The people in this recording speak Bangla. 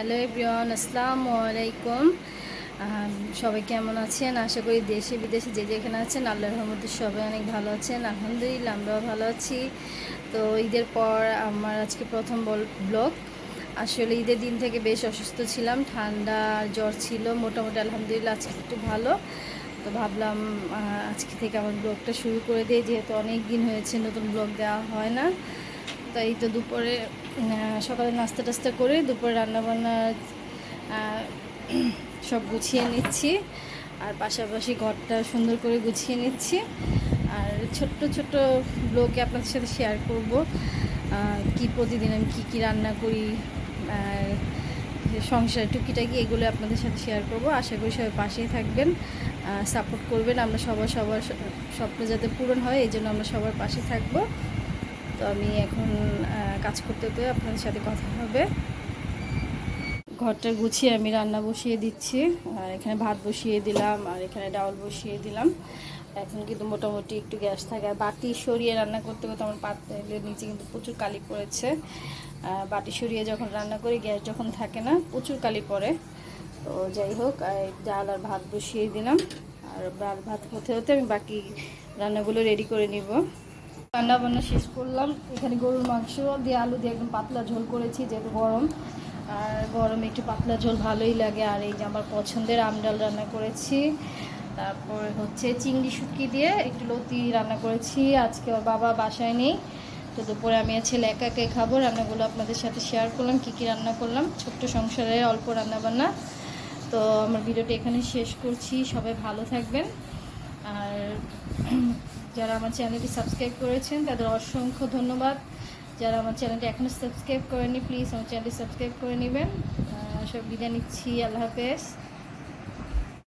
হ্যালো এভরিওয়ান, আসসালামু আলাইকুম। সবাই কেমন আছেন? আশা করি দেশে, বিদেশে যে যেখানে আছেন আল্লাহ রহমতে সবাই অনেক ভালো আছেন। আলহামদুলিল্লাহ, আমরাও ভালো আছি। তো ঈদের পর আমার আজকে প্রথম ব্লগ। আসলে ঈদের দিন থেকে বেশ অসুস্থ ছিলাম, ঠান্ডা, জ্বর ছিল, মোটামুটি আলহামদুলিল্লাহ আজকে একটু ভালো। তো ভাবলাম আজকে থেকে আমার ব্লগটা শুরু করে দিই, যেহেতু অনেক দিন হয়েছে নতুন ব্লগ দেওয়া হয় না। তাই তো দুপুরে সকালে নাস্তা টাস্তা করে দুপুরে রান্নাবান্না সব গুছিয়ে নিচ্ছি। আর পাশাপাশি ঘরটা সুন্দর করে গুছিয়ে নিচ্ছি। আর ছোট্ট ছোট্ট ব্লগে আপনাদের সাথে শেয়ার করব কি প্রতিদিন আমি কী কী রান্না করি সংসার টুকিটাকি এগুলো আপনাদের সাথে শেয়ার করব। আশা করি সবাই পাশেই থাকবেন সাপোর্ট করবেন। আমরা সবার সবার স্বপ্ন যাতে পূরণ হয়, এই জন্য আমরা সবার পাশে থাকব। তো আমি এখন কাজ করতে করতে আপনাদের সাথে কথা হবে। ঘরটা গুছিয়ে আমি রান্না বসিয়ে দিচ্ছি, আর এখানে ভাত বসিয়ে দিলাম, আর এখানে ডাউল বসিয়ে দিলাম। এখন কিন্তু মোটামুটি একটু গ্যাস থাকে, আর বাটি সরিয়ে রান্না করতে করতে আমার পাতেলের নিচে কিন্তু প্রচুর কালি পড়েছে। বাটি সরিয়ে যখন রান্না করি, গ্যাস যখন থাকে না, প্রচুর কালি পড়ে। তো যাই হোক ডাল আর ভাত বসিয়ে দিলাম, আর ডাল ভাত হতে হতে আমি বাকি রান্নাগুলো রেডি করে নিব। রান্না বান্না শেষ করলাম। এখানে গরুর মাংস দিয়ে আলু দিয়ে একদম পাতলা ঝোল করেছি, যেহেতু গরম। আর গরমে একটু পাতলা ঝোল ভালোই লাগে। আর এই যে আমার পছন্দের আমডাল রান্না করেছি। তারপর হচ্ছে চিংড়ি শুটকি দিয়ে একটু লতি রান্না করেছি। আজকে ওর বাবা বাসায় নেই। তো দুপুরে আমি আর ছেলে একা খাব। রান্নাগুলো আপনাদের সাথে শেয়ার করলাম, কী কী রান্না করলাম। ছোট্ট সংসারে অল্প রান্না বান্না তো আমার ভিডিওটা এখানে শেষ করছি। সবাই ভালো থাকবেন। আর যারা আমার চ্যানেলটি সাবস্ক্রাইব করেছেন, তাদের অসংখ্য ধন্যবাদ। যারা আমার চ্যানেলটি এখনও সাবস্ক্রাইব করেনি প্লিজ আমার চ্যানেলটি সাবস্ক্রাইব করে নেবেন। সব বিদায় নিচ্ছি। আল্লাহ হাফেজ।